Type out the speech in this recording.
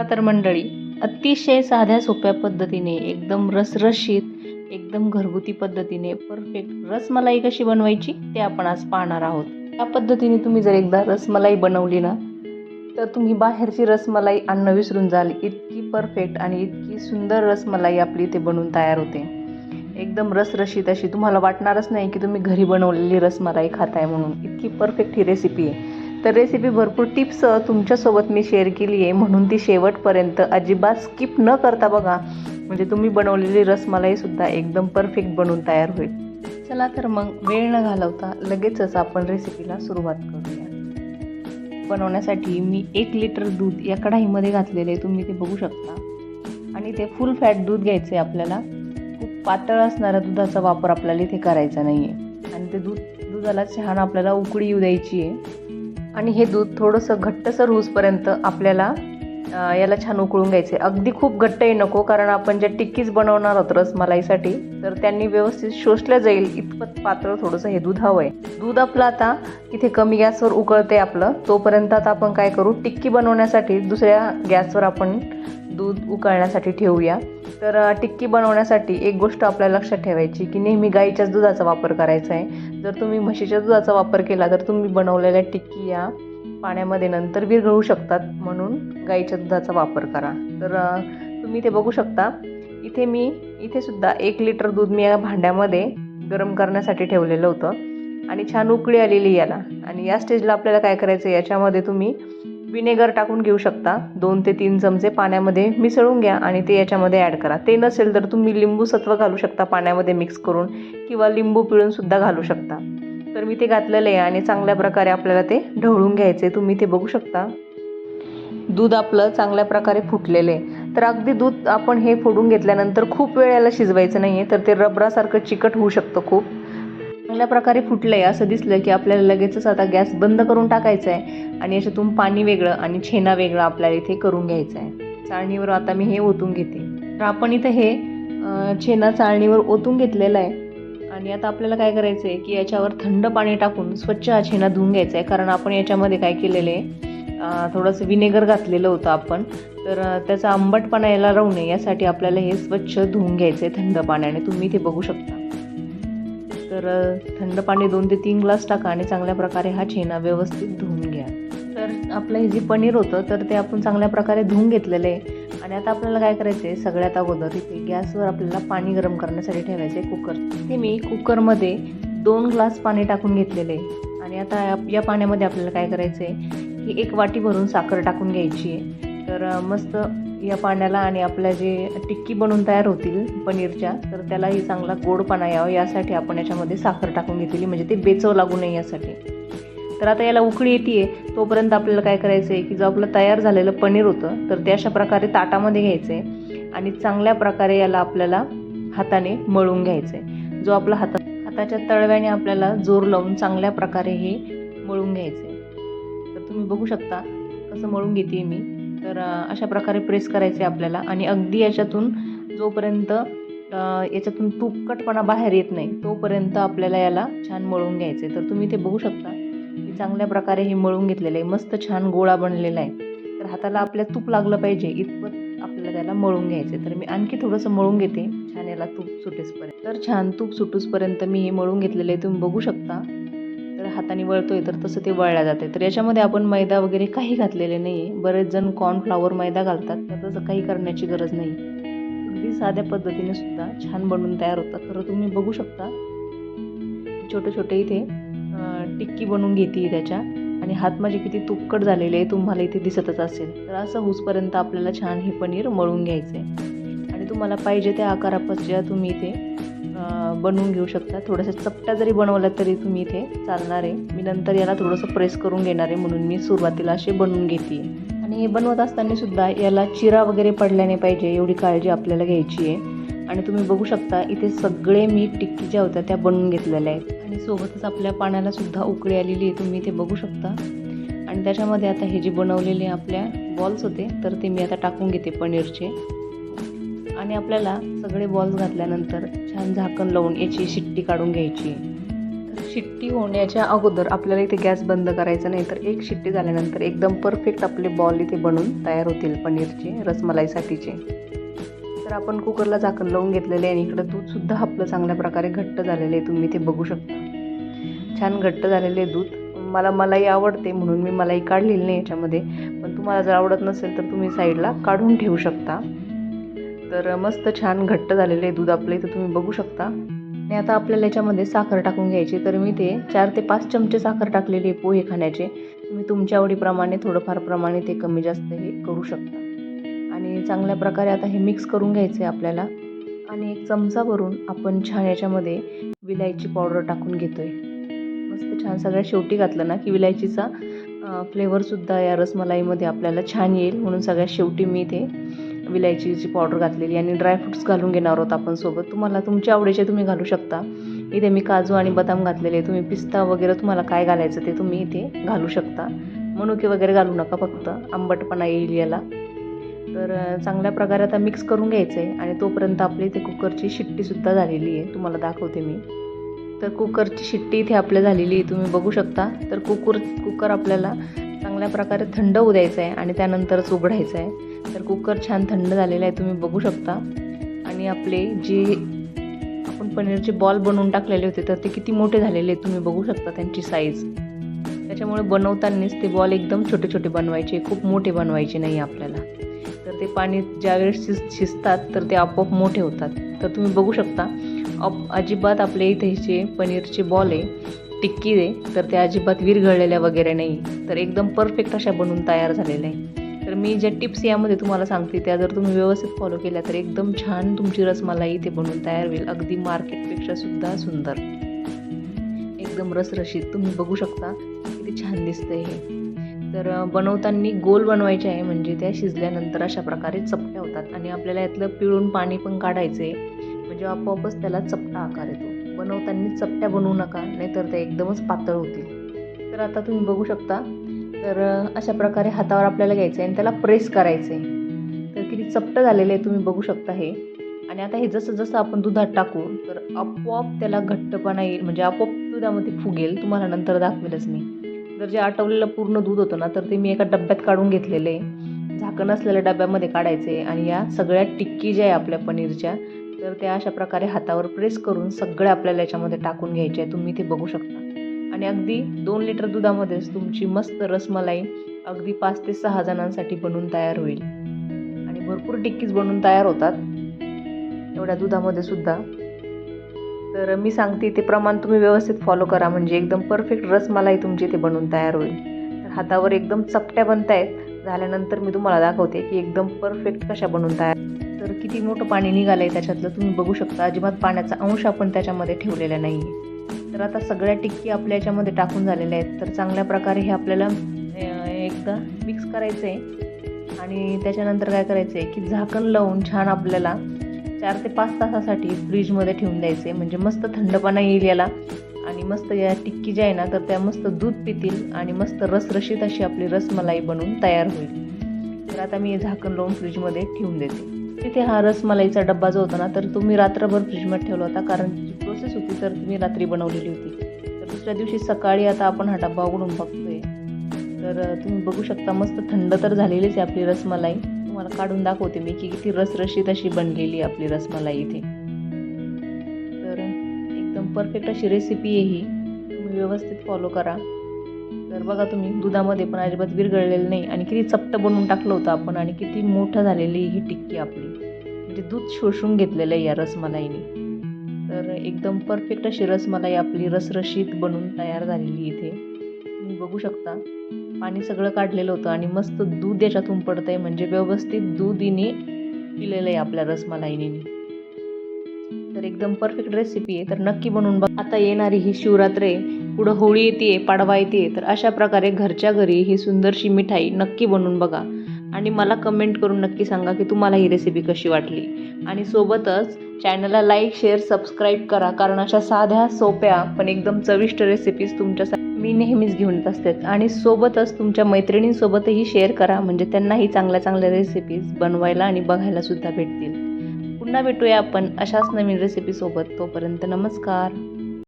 तर मंडळी अतिशय साध्या सोप्या पद्धतीने एकदम रसरशीत एकदम घरगुती पद्धतीने परफेक्ट रसमलाई कशी बनवायची ते आपण आज पाहणार आहोत. त्या पद्धतीने तुम्ही जर एकदा रसमलाई बनवली ना तर तुम्ही बाहेरची रसमलाई आणणं विसरून जाल. इतकी परफेक्ट आणि इतकी सुंदर रसमलाई आपली इथे बनवून तयार होते. एकदम रसरशीत अशी. तुम्हाला वाटणारच नाही की तुम्ही घरी बनवलेली रसमलाई खाताय म्हणून. इतकी परफेक्ट ही रेसिपी आहे. तर रेसिपी भरपूर टिप्स तुमच्यासोबत मी शेअर केली आहे. म्हणून ती शेवटपर्यंत अजिबात स्किप न करता बघा. म्हणजे तुम्ही बनवलेली रसमलाईसुद्धा एकदम परफेक्ट बनून तयार होईल. चला तर मग वेळ न घालवता लगेचच आपण रेसिपीला सुरुवात करूया. बनवण्यासाठी मी एक लिटर दूध या कढाईमध्ये घातलेले तुम्ही ते बघू शकता. आणि ते फुल फॅट दूध घ्यायचं आहे आपल्याला. खूप पातळ असणाऱ्या दुधाचा वापर आपल्याला इथे करायचा नाही आहे आणि ते दूध दुधाला छान आपल्याला उकळी येऊ द्यायची आहे. आणि हे दूध थोडंसं घट्टसर होऊसपर्यंत आपल्याला याला छान उकळून घ्यायचे अगदी खूप घट्टही नको कारण आपण ज्या टिक्कीज बनवणार आहोत रसमलाईसाठी तर त्यांनी व्यवस्थित शोषलं जाईल इतपत पातळ थोडंसं हे दूध हवं आहे दूध आपलं आता इथे कमी गॅसवर उकळते आपलं तोपर्यंत आता आपण काय करू टिक्की बनवण्यासाठी दुसऱ्या गॅसवर आपण दूध उकळण्यासाठी ठेवूया. तर टिक्की बनवण्यासाठी एक गोष्ट आपल्याला लक्षात ठेवायची की नेहमी गाईच्याच दुधाचा वापर करायचा आहे. जर तुम्ही म्हशीच्या दुधाचा वापर केला तर तुम्ही बनवलेल्या टिक्की या पाण्यामध्ये नंतर विरघळू शकतात. म्हणून गाईच्या दुधाचा वापर करा. तर तुम्ही इथे बघू शकता इथे मी इथे सुद्धा एक लिटर दूध मी या भांड्यामध्ये गरम करण्यासाठी ठेवलेलं होतं. आणि छान उकळी आलेली याला. आणि या स्टेजला आपल्याला काय करायचं आहे याच्यामध्ये तुम्ही विनेगर टाकून घेऊ शकता. दोन ते तीन चमचे पाण्यामध्ये मिसळून घ्या आणि ते याच्यामध्ये ॲड करा. ते नसेल तर तुम्ही लिंबू सत्व घालू शकता पाण्यामध्ये मिक्स करून किंवा लिंबू पिळूनसुद्धा घालू शकता. तर मी ते घातलेलं आहे आणि चांगल्या प्रकारे आपल्याला ते ढवळून घ्यायचे तुम्ही ते बघू शकता. दूध आपलं चांगल्या प्रकारे फुटलेलं आहे. तर अगदी दूध आपण हे फोडून घेतल्यानंतर खूप वेळ याला शिजवायचं नाही आहे तर ते रबरासारखं चिकट होऊ शकतं खूप. चांगल्या प्रकारे फुटलं आहे असं दिसलं की आपल्याला लगेचच आता गॅस बंद करून टाकायचा आहे आणि याच्यातून पाणी वेगळं आणि छेना वेगळं आपल्याला इथे करून घ्यायचं आहे चाळणीवर आता मी हे ओतून घेते. तर आपण इथं हे छेना चाळणीवर ओतून घेतलेलं आहे. आणि आता आपल्याला काय करायचं आहे की याच्यावर थंड पाणी टाकून स्वच्छ हा छेना धुवून घ्यायचा आहे कारण आपण याच्यामध्ये काय केलेलं आहे थोडंसं विनेगर घातलेलं होतं आपण. तर त्याचा आंबटपणा यायला राहू नये. यासाठी आपल्याला हे स्वच्छ धुवून घ्यायचं आहे थंड पाण्याने. तुम्ही इथे बघू शकता. तर थंड पाणी दोन ते तीन ग्लास टाका आणि चांगल्या प्रकारे हा छेना व्यवस्थित धुवून घ्या. तर आपलं हे जे पनीर होतं तर ते आपण चांगल्या प्रकारे धुवून घेतलेलं आहे. आणि आता आपल्याला काय करायचं आहे सगळ्यात अगोदर इथे गॅसवर आपल्याला पाणी गरम करण्यासाठी ठेवायचं आहे कुकर. ते मी कुकरमध्ये दोन ग्लास पाणी टाकून घेतलेले आहे. आणि आता या- पाण्यामध्ये आपल्याला काय करायचं आहे की एक वाटी भरून साखर टाकून घ्यायची आहे. तर मस्त या पाण्याला आणि आपल्या जे टिक्की बनवून तयार होतील पनीरच्या तर त्यालाही चांगला गोडपणा यावा. यासाठी आपण याच्यामध्ये साखर टाकून घेतलेली म्हणजे ते बेचव लागू नये यासाठी. तर आता याला उकळी येते तोपर्यंत आपल्याला काय करायचं आहे की जो आपलं तयार झालेलं पनीर होतं तर ते अशा प्रकारे ताटामध्ये घ्यायचं आहे आणि चांगल्या प्रकारे याला आपल्याला हाताने मळून घ्यायचं आहे जो आपला हाता हाताच्या तळव्याने आपल्याला जोर लावून चांगल्या प्रकारे हे मळून घ्यायचं आहे तर तुम्ही बघू शकता कसं मळून घेते मी. तर अशा प्रकारे प्रेस करायचे आपल्याला. आणि अगदी याच्यातून जोपर्यंत याच्यातून तुपकटपणा बाहेर येत नाही तोपर्यंत आपल्याला याला छान मळून घ्यायचे तर तुम्ही ते बघू शकता. की चांगल्या प्रकारे हे मळून घेतलेलं आहे. मस्त छान गोळा बनलेला आहे. तर हाताला आपल्या तूप लागलं पाहिजे. इतपत आपल्याला त्याला मळून घ्यायचे तर मी आणखी थोडंसं मळून घेते. छान याला तूप सुटेसपर्यंत. तर छान तूप सुटूसपर्यंत मी हे मळून घेतलेलं आहे. तुम्ही बघू शकता. हाताने वळतोय तर तसं ते वळल्या जाते. तर याच्यामध्ये आपण मैदा वगैरे काही घातलेले नाही आहे बरेच जण कॉर्नफ्लावर मैदा घालतात तर तसं काही करण्याची गरज नाही. अगदी साध्या पद्धतीने सुद्धा छान बनवून तयार होतात. तर तुम्ही बघू शकता. छोटे छोटे इथे टिक्की बनवून घेते त्याच्या. आणि हात माझे किती तुपकट झालेले आहे तुम्हाला इथे दिसतच असेल. तर असं होसपर्यंत आपल्याला छान हे पनीर मळून घ्यायचं आहे आणि तुम्हाला पाहिजे त्या आकारापासून तुम्ही इथे बनवून घेऊ शकता. थोड्याशा चपट्या जरी बनवल्या तरी तुम्ही इथे चालणार आहे. मी नंतर याला थोडंसं प्रेस करून घेणार आहे म्हणून मी सुरुवातीला असे बनवून घेते आणि हे बनवत असताना सुद्धा याला चिरा वगैरे पडल्याने पाहिजे एवढी काळजी आपल्याला घ्यायची आहे. आणि तुम्ही बघू शकता इथे सगळे मी टिक्की ज्या होत्या त्या बनवून घेतलेल्या आहेत. आणि सोबतच आपल्या पाण्याला सुद्धा उकळी आलेली आहे. तुम्ही इथे बघू शकता. आणि त्याच्यामध्ये आता हे जे बनवलेले आपल्या बॉल्स होते तर ते मी आता टाकून घेते पनीरचे. आणि आपल्याला सगळे बॉल्स घातल्यानंतर छान झाकण लावून याची शिट्टी काढून घ्यायची. तर शिट्टी होण्याच्या अगोदर आपल्याला इथे गॅस बंद करायचा नाही तर एक शिट्टी झाल्यानंतर एकदम परफेक्ट आपले बॉल इथे बनून तयार होतील पनीरचे रसमलाईसाठीचे. तर आपण कुकरला झाकण लावून घेतलेले आहे आणि इकडं दूधसुद्धा आपलं चांगल्या प्रकारे घट्ट झालेलं आहे तुम्ही ते बघू शकता. छान घट्ट झालेले दूध. मला मलाई आवडते म्हणून मी मलाई काढलेली नाही याच्यामध्ये. पण तुम्हाला जर आवडत नसेल तर तुम्ही साईडला काढून ठेवू शकता. तर मस्त छान घट्ट झालेले दूध आपलं इथं तुम्ही बघू शकता. आणि आता आपल्याला याच्यामध्ये साखर टाकून घ्यायची. तर मी ते चार ते पाच चमचे साखर टाकलेली पोहे खाण्याचे. तुम्ही तुमच्या आवडीप्रमाणे थोडंफार प्रमाणे ते कमी जास्त हे करू शकता. आणि चांगल्या प्रकारे आता हे मिक्स करून घ्यायचं आहे आपल्याला. आणि एक चमचा भरून आपण छान याच्यामध्ये विलायची पावडर टाकून घेतो आहे मस्त छान सगळ्या शेवटी घातलं ना की विलायचीचा फ्लेवरसुद्धा या रसमलाईमध्ये आपल्याला छान येईल. म्हणून सगळ्यात शेवटी मी ते विलायचीची पावडर घातलेली आणि ड्रायफ्रुट्स घालून घेणार आहोत आपण सोबत. तुम्हाला तुमच्या आवडीचे तुम्ही घालू शकता. इथे मी काजू आणि बदाम घातलेले तुम्ही पिस्ता वगैरे तुम्हाला काय घालायचं ते तुम्ही इथे घालू शकता. मनुके वगैरे घालू नका फक्त. आंबटपणा येईल याला. तर चांगल्या प्रकारे आता मिक्स करून घ्यायचं आहे आणि तोपर्यंत आपली इथे कुकरची शिट्टीसुद्धा झालेली आहे. तुम्हाला दाखवते मी. तर कुकरची शिट्टी इथे आपल्या झालेली आहे. तुम्ही बघू शकता. तर कुकर कुकर आपल्याला चांगल्या प्रकारे थंड होऊ द्यायचं आहे आणि त्यानंतरच उघडायचं आहे तर कुकर छान थंड झालेला आहे तुम्ही बघू शकता. आणि आपले जे आपण पनीरचे बॉल बनवून टाकलेले होते तर ते किती मोठे झालेले आहेत तुम्ही बघू शकता त्यांची साईज त्याच्यामुळे बनवतानाच ते बॉल एकदम छोटे छोटे बनवायचे खूप मोठे बनवायचे नाही आपल्याला. तर ते पाणी ज्यावेळेस शिज शिजतात तर ते आपोआप मोठे होतात. तर तुम्ही बघू शकता अप अजिबात आपल्या इथे जे पनीरचे बॉल आहे टिक्की आहे तर त्या अजिबात विरघळलेल्या वगैरे नाही. तर एकदम परफेक्ट अशा बनवून तयार झालेल्या आहे मी ज्या टिप्स यामध्ये तुम्हाला सांगते त्या जर तुम्ही व्यवस्थित फॉलो केल्या तर एकदम छान तुमची रसमलाई इथे बनवून तयार होईल. अगदी मार्केटपेक्षा सुद्धा सुंदर. एकदम रसरशीत. तुम्ही बघू शकता किती छान दिसतंय हे. तर बनवताना गोल बनवायचे आहे म्हणजे त्या शिजल्यानंतर अशा प्रकारे चपट्या होतात आणि आपल्याला यातलं पिळून पाणी पण काढायचं आहे म्हणजे आपोआपच त्याला चपटा आकार येतो. बनवताना चपट्या बनवू नका नाहीतर ते एकदमच पातळ होतील. तर आता तुम्ही बघू शकता तर अशा प्रकारे हातावर आपल्याला घ्यायचं आहे आणि त्याला प्रेस करायचं आहे तर किती चपटं झालेलं आहे तुम्ही बघू शकता हे. आणि आता हे जसं जसं आपण दुधात टाकू तर आपोआप त्याला घट्टपणा येईल म्हणजे आपोआप दुधामध्ये फुगेल. तुम्हाला नंतर दाखवेलच मी. जर जे आटवलेलं पूर्ण दूध होतं ना तर ते मी एका डब्यात काढून घेतलेलं आहे. झाकण असलेल्या डब्यामध्ये काढायचे आणि या सगळ्या टिक्की ज्या आहे आपल्या पनीरच्या तर त्या अशा प्रकारे हातावर प्रेस करून सगळ्या आपल्याला याच्यामध्ये टाकून घ्यायच्या आहे. तुम्ही ते बघू शकता. आणि अगदी दोन लिटर दुधामध्येच तुमची मस्त रसमलाई अगदी पाच ते सहा जणांसाठी बनवून तयार होईल. आणि भरपूर टिक्कीज बनवून तयार होतात. एवढ्या दुधामध्ये सुद्धा. तर मी सांगते ते प्रमाण तुम्ही व्यवस्थित फॉलो करा. म्हणजे एकदम परफेक्ट रसमलाई तुमची इथे बनवून तयार होईल. तर हातावर एकदम चपट्या बनतायत. झाल्यानंतर मी तुम्हाला दाखवते की एकदम परफेक्ट कशा बनवून तयार. तर किती मोठं पाणी निघालं आहे त्याच्यातलं तुम्ही बघू शकता. अजिबात पाण्याचा अंश आपण त्याच्यामध्ये ठेवलेला नाही आहे तर आता सगळ्या टिक्की आपल्या याच्यामध्ये टाकून झालेल्या आहेत. तर चांगल्या प्रकारे हे आपल्याला एकदा मिक्स करायचं आहे आणि त्याच्यानंतर काय करायचं आहे की झाकण लावून छान आपल्याला चार ते पाच तासासाठी फ्रीजमध्ये ठेवून द्यायचे म्हणजे मस्त थंडपणा येईल याला. आणि मस्त या टिक्की ज्या आहे ना तर त्या मस्त दूध पितील आणि मस्त रसरशीत अशी आपली रसमलाई बनवून तयार होईल. तर आता मी हे झाकण लावून फ्रीजमध्ये ठेवून देते. तिथे हा रसमलाईचा डब्बा जो होता ना तर तुम्ही रात्रभर फ्रीजमध्ये ठेवला होता कारण प्रोसेस होती तर मी रात्री बनवलेली होती. तर दुसऱ्या दिवशी सकाळी आता आपण हा डब्बा उघडून बघतोय. तर तुम्ही बघू शकता मस्त थंड तर झालेलीच आहे आपली रसमलाई. तुम्हाला काढून दाखवते मी की किती रसरशीत अशी बनलेली आपली रसमलाई इथे. तर एकदम परफेक्ट अशी रेसिपी आहे ही. तुम्ही व्यवस्थित फॉलो करा. तर बघा तुम्ही दुधामध्ये पण अजिबात विरघळलेलं नाही. आणि किती चपट बनवून टाकलं होतं आपण. आणि किती मोठं झालेली ही टिक्की आपली. म्हणजे दूध शोषून घेतलेलं आहे या रसमलाईने. तर एकदम परफेक्ट अशी रसमलाई आपली रसरशीत बनून तयार झालेली इथे. तुम्ही बघू शकता. पाणी सगळं काढलेलं होतं आणि मस्त दूध याच्यातून पडतं आहे म्हणजे व्यवस्थित दूध इने पिलेलं आहे आपल्या रसमलाईने तर एकदम परफेक्ट रेसिपी आहे. तर नक्की बनवून बघ. आता येणारी ही शिवरात्र आहे. पुढं होळी येते पाडवा येते तर अशा प्रकारे घरच्या घरी ही सुंदरशी मिठाई नक्की बनवून बघा. आणि मला कमेंट करून नक्की सांगा की तुम्हाला ही रेसिपी कशी वाटली? आणि सोबतच चॅनलला लाईक शेअर सबस्क्राईब करा कारण अशा साध्या सोप्या पण एकदम चविष्ट रेसिपीज तुमच्यासाठी मी नेहमीच घेऊन येत असते. आणि सोबतच तुमच्या मैत्रिणींसोबतही शेअर करा म्हणजे त्यांनाही चांगल्या चांगल्या रेसिपीज बनवायला आणि बघायला सुद्धा भेटतील. पुन्हा भेटूया आपण अशाच नवीन रेसिपीसोबत तोपर्यंत नमस्कार.